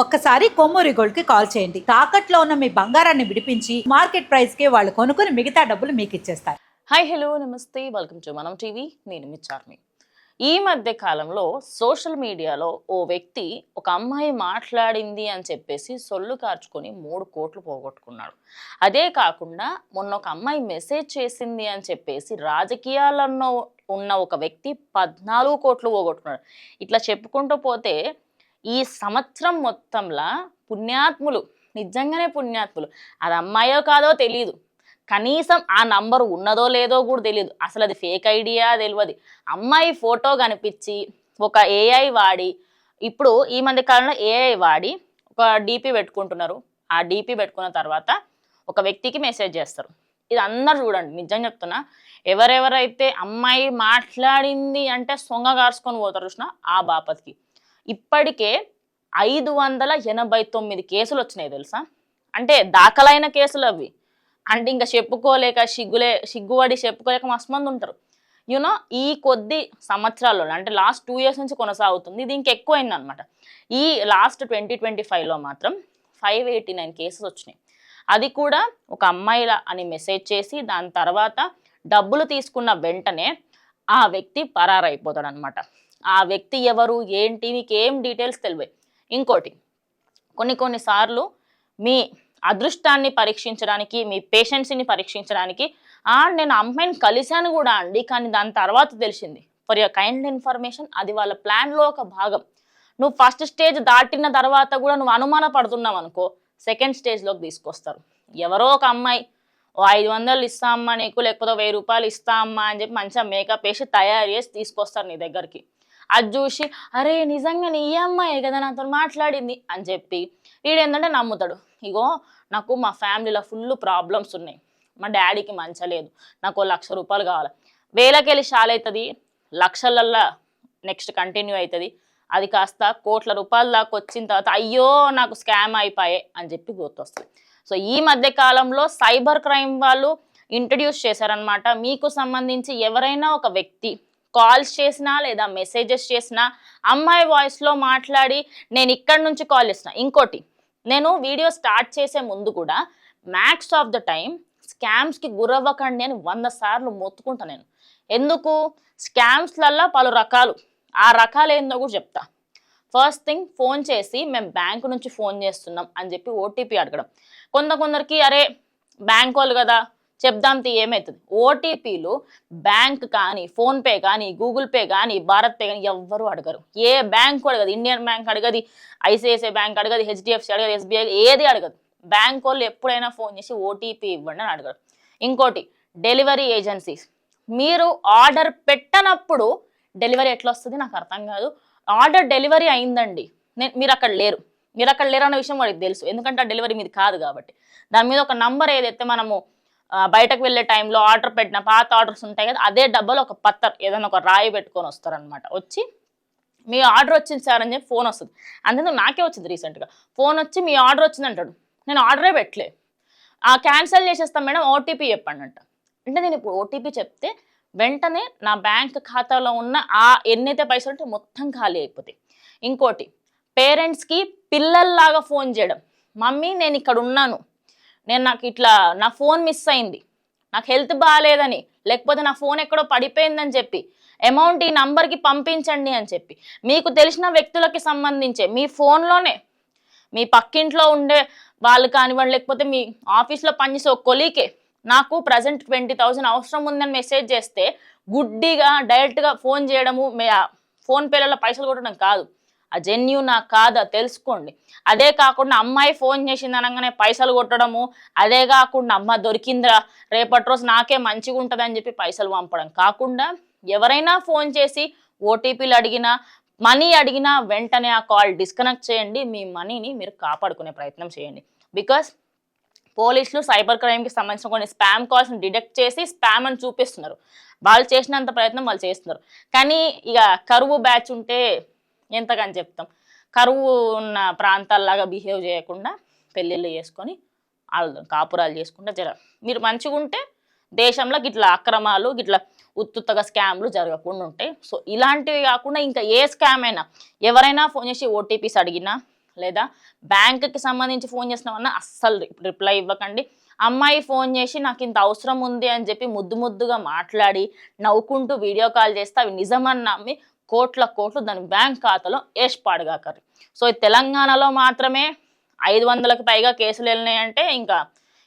ఒక్కసారి కొమ్మూరి గోల్డ్కి కాల్ చేయండి. తాకట్లో ఉన్న మీ బంగారాన్ని విడిపించి మార్కెట్ ప్రైస్కి వాళ్ళు కొనుక్కుని మిగతా డబ్బులు మీకు ఇచ్చేస్తారు. హాయ్ హలో నమస్తే. Welcome to Manam TV. నేను మీ ఈ మధ్య కాలంలో సోషల్ మీడియాలో ఓ వ్యక్తి ఒక అమ్మాయి మాట్లాడింది అని చెప్పేసి సొల్లు కార్చుకొని మూడు కోట్లు పోగొట్టుకున్నాడు. అదే కాకుండా మొన్న ఒక అమ్మాయి మెసేజ్ చేసింది అని చెప్పేసి రాజకీయాలలో ఉన్న ఒక వ్యక్తి పద్నాలుగు కోట్లు పోగొట్టుకున్నాడు. ఇట్లా చెప్పుకుంటూ పోతే ఈ సంవత్సరం మొత్తంలో పుణ్యాత్ములు నిజంగానే పుణ్యాత్ములు. అది అమ్మాయో కాదో తెలియదు కనీసం ఆ నంబర్ ఉన్నదో లేదో కూడా తెలియదు అసలు అది ఫేక్ ఐడియా తెలియదు అమ్మాయి ఫోటో కనిపించి ఒక ఏఐ వాడి ఇప్పుడు ఈ మధ్య కాలంలో ఏఐ వాడి ఒక డీపీ పెట్టుకుంటున్నారు. ఆ డీపీ పెట్టుకున్న తర్వాత ఒక వ్యక్తికి మెసేజ్ చేస్తారు. ఇది అందరు చూడండి నిజం చెప్తున్నా. ఎవరెవరైతే అమ్మాయి మాట్లాడింది అంటే సొంగ కార్చుకొని పోతారు చూసిన ఆ బాపతికి. ఇప్పటికే ఐదు వందల ఎనభై తొమ్మిది కేసులు వచ్చినాయి తెలుసా? అంటే దాఖలైన కేసులు అవి. అంటే ఇంకా చెప్పుకోలేక సిగ్గులే సిగ్గుపడి చెప్పుకోలేక మస్తు మంది ఉంటారు. యూనో ఈ కొద్ది సంవత్సరాల్లో అంటే లాస్ట్ టూ ఇయర్స్ నుంచి కొనసాగుతుంది. ఇది ఇంకెక్కువైంది అనమాట ఈ లాస్ట్ ట్వంటీ ట్వంటీ ఫైవ్లో మాత్రం ఫైవ్ ఎయిటీ నైన్ కేసెస్ వచ్చినాయి. అది కూడా ఒక అమ్మాయిల అని మెసేజ్ చేసి దాని తర్వాత డబ్బులు తీసుకున్న వెంటనే ఆ వ్యక్తి పరారైపోతాడు అనమాట ఆ వ్యక్తి ఎవరు ఏంటి మీకు ఏం డీటెయిల్స్ తెలివే. ఇంకోటి కొన్ని కొన్నిసార్లు మీ అదృష్టాన్ని పరీక్షించడానికి మీ పేషెన్సీని పరీక్షించడానికి నేను అమ్మాయిని కలిశాను కూడా అండి కానీ దాని తర్వాత తెలిసింది. ఫర్ యువర్ కైండ్ ఇన్ఫర్మేషన్ అది వాళ్ళ ప్లాన్లో ఒక భాగం. నువ్వు ఫస్ట్ స్టేజ్ దాటిన తర్వాత కూడా నువ్వు అనుమాన పడుతున్నావు అనుకో సెకండ్ స్టేజ్లోకి తీసుకొస్తారు. ఎవరో ఒక అమ్మాయి ఓ ఐదు వందలు ఇస్తా అమ్మా నీకు లేకపోతే వెయ్యి రూపాయలు ఇస్తా అమ్మా అని చెప్పి మంచిగా మేకప్ వేసి తయారు చేసి తీసుకొస్తారు నీ దగ్గరికి. అది చూసి అరే నిజంగా నీ అమ్మాయి కదా నాతో మాట్లాడింది అని చెప్పి వీడు ఏంటంటే నమ్ముతాడు. ఇగో నాకు మా ఫ్యామిలీలో ఫుల్ ప్రాబ్లమ్స్ ఉన్నాయి. మా డాడీకి మంచలేదు నాకు లక్ష రూపాయలు కావాలి. వేలకెళ్ళి షాల్ అవుతుంది లక్షలల్లో నెక్స్ట్ కంటిన్యూ అవుతుంది అది కాస్త కోట్ల రూపాయల దాకా వచ్చిన తర్వాత అయ్యో నాకు స్కామ్ అయిపోయే అని చెప్పి గుర్తొస్తుంది. సో ఈ మధ్య కాలంలో సైబర్ క్రైమ్ వాళ్ళు ఇంట్రడ్యూస్ చేశారనమాట మీకు సంబంధించి ఎవరైనా ఒక వ్యక్తి కాల్స్ చేసినా లేదా మెసేజెస్ చేసినా అమ్మాయి వాయిస్లో మాట్లాడి నేను ఇక్కడి నుంచి కాల్ చేసిన ఇంకోటి నేను వీడియో స్టార్ట్ చేసే ముందు కూడా మ్యాక్స్ ఆఫ్ ద టైం స్కామ్స్కి గురవ్వకండి అని వంద సార్లు మొత్తుకుంటా నేను. ఎందుకు? స్కామ్స్లల్లో పలు రకాలు. ఆ రకాలు ఏందో కూడా చెప్తా. ఫస్ట్ థింగ్ ఫోన్ చేసి మేము బ్యాంకు నుంచి ఫోన్ చేస్తున్నాం అని చెప్పి ఓటీపీ అడగడం. కొంత కొందరికి అరే బ్యాంక్ వాళ్ళు కదా చెప్దాం తీ ఏమవుతుంది ఓటీపీలు బ్యాంక్ కానీ ఫోన్పే కానీ గూగుల్ పే కానీ భారత్ పే కానీ ఎవ్వరూ అడగరు. ఏ బ్యాంక్ అడగదు. ఇండియన్ బ్యాంక్ అడగది ఐసిఐసిఐ బ్యాంక్ అడగదు హెచ్డిఎఫ్సి అడగదు ఎస్బీఐ ఏది అడగదు. బ్యాంక్ వాళ్ళు ఎప్పుడైనా ఫోన్ చేసి ఓటీపీ ఇవ్వండి అని అడగరు. ఇంకోటి డెలివరీ ఏజెన్సీస్. మీరు ఆర్డర్ పెట్టనప్పుడు డెలివరీ ఎట్లా వస్తుంది నాకు అర్థం కాదు. ఆర్డర్ డెలివరీ అయిందండి. నేను మీరు అక్కడ లేరు. మీరు అక్కడ లేరు అన్న విషయం వాడికి తెలుసు. ఎందుకంటే ఆ డెలివరీ మీది కాదు కాబట్టి. దాని మీద ఒక నంబర్ ఏదైతే మనము బయటకు వెళ్ళే టైంలో ఆర్డర్ పెట్టిన పాత ఆర్డర్స్ ఉంటాయి కదా అదే డబ్బాలో ఒక పత్తర్ ఏదైనా ఒక రాయి పెట్టుకొని వస్తారనమాట వచ్చి మీ ఆర్డర్ వచ్చింది సార్ అని చెప్పి ఫోన్ వస్తుంది. అందులో నాకే వచ్చింది రీసెంట్గా ఫోన్ వచ్చి మీ ఆర్డర్ వచ్చింది అంటాడు. నేను ఆర్డరే పెట్టలే. ఆ క్యాన్సిల్ చేసేస్తాం మేడం ఓటీపీ చెప్పండి అంట. అంటే నేను ఇప్పుడు ఓటీపీ చెప్తే వెంటనే నా బ్యాంక్ ఖాతాలో ఉన్న ఆ ఎన్నైతే పైసలు ఉంటే మొత్తం ఖాళీ అయిపోతాయి. ఇంకోటి పేరెంట్స్కి పిల్లల్లాగా ఫోన్ చేయడం. మమ్మీ నేను ఇక్కడ ఉన్నాను. నేను నాకు ఇట్లా నా ఫోన్ మిస్ అయింది. నాకు హెల్త్ బాగాలేదని లేకపోతే నా ఫోన్ ఎక్కడో పడిపోయిందని చెప్పి అమౌంట్ ఈ నంబర్కి పంపించండి అని చెప్పి మీకు తెలిసిన వ్యక్తులకి సంబంధించే మీ ఫోన్లోనే మీ పక్కింట్లో ఉండే వాళ్ళు కానివ్వండి లేకపోతే మీ ఆఫీస్లో పనిచేసే ఒక కొలీకే నాకు ప్రజెంట్ ట్వంటీ థౌజండ్ అవసరం ఉందని మెసేజ్ చేస్తే గుడ్డిగా డైరెక్ట్గా ఫోన్ చేయడము ఫోన్పేలలో ఫోన్ పేలలో పైసలు కొట్టడం కాదు. ఆ జెన్యునా కాదా తెలుసుకోండి. అదే కాకుండా అమ్మాయి ఫోన్ చేసింది అనగానే పైసలు కొట్టడము అదే కాకుండా అమ్మ దొరికిందిరా రేపటి రోజు నాకే మంచిగా ఉంటుంది అని చెప్పి పైసలు పంపడం. కాకుండా ఎవరైనా ఫోన్ చేసి ఓటీపీలు అడిగినా మనీ అడిగినా వెంటనే ఆ కాల్ డిస్కనెక్ట్ చేయండి మీ మనీని మీరు కాపాడుకునే ప్రయత్నం చేయండి. బికాస్ పోలీసులు సైబర్ క్రైమ్కి సంబంధించిన కొన్ని స్పామ్ కాల్స్ని డిటెక్ట్ చేసి స్పామ్ అని చూపిస్తున్నారు. వాళ్ళు చేసినంత ప్రయత్నం వాళ్ళు చేస్తున్నారు. కానీ ఇక కరువు బ్యాచ్ ఉంటే ఎంతకని చెప్తాం. కరువు ఉన్న ప్రాంతాల్లాగా బిహేవ్ చేయకుండా పెళ్ళిళ్ళు చేసుకొని వాళ్ళు కాపురాలు చేసుకుంటే జర మీరు మంచిగా ఉంటే దేశంలో గిట్ల అక్రమాలు గిట్ల ఉత్తుత్తగా స్కామ్లు జరగకుండా ఉంటాయి. సో ఇలాంటివి కాకుండా ఇంకా ఏ స్కామ్ అయినా ఎవరైనా ఫోన్ చేసి ఓటీపీస్ అడిగినా లేదా బ్యాంకుకి సంబంధించి ఫోన్ చేసినామన్నా అస్సలు రిప్లై ఇవ్వకండి. అమ్మాయి ఫోన్ చేసి నాకు ఇంత అవసరం ఉంది అని చెప్పి ముద్దు ముద్దుగా మాట్లాడి నవ్వుకుంటూ వీడియో కాల్ చేస్తే అవి నిజమని నమ్మి కోట్ల కోట్లు దాని బ్యాంక్ ఖాతాలో వేసి పాడుగాకరు సో తెలంగాణలో మాత్రమే ఐదు వందలకు పైగా కేసులు వెళ్ళినాయంటే ఇంకా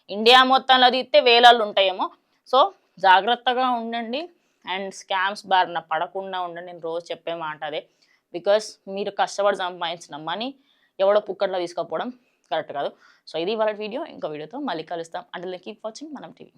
ఇండియా మొత్తంలో తీస్తే వేలాలు ఉంటాయేమో. సో జాగ్రత్తగా ఉండండి. అండ్ స్కామ్స్ బారిన పడకుండా ఉండండి. నేను రోజు చెప్పే మాట అదే. బికాస్ మీరు కష్టపడి సంపాదించిన మనీ ఎవడో పుక్కట్లో తీసుకోకపోవడం కరెక్ట్ కాదు. సో ఇది వాళ్ళ వీడియో. ఇంకో వీడియోతో మళ్ళీ కలుస్తాం. అంటే కీప్ వాచింగ్ మనం టీవీ.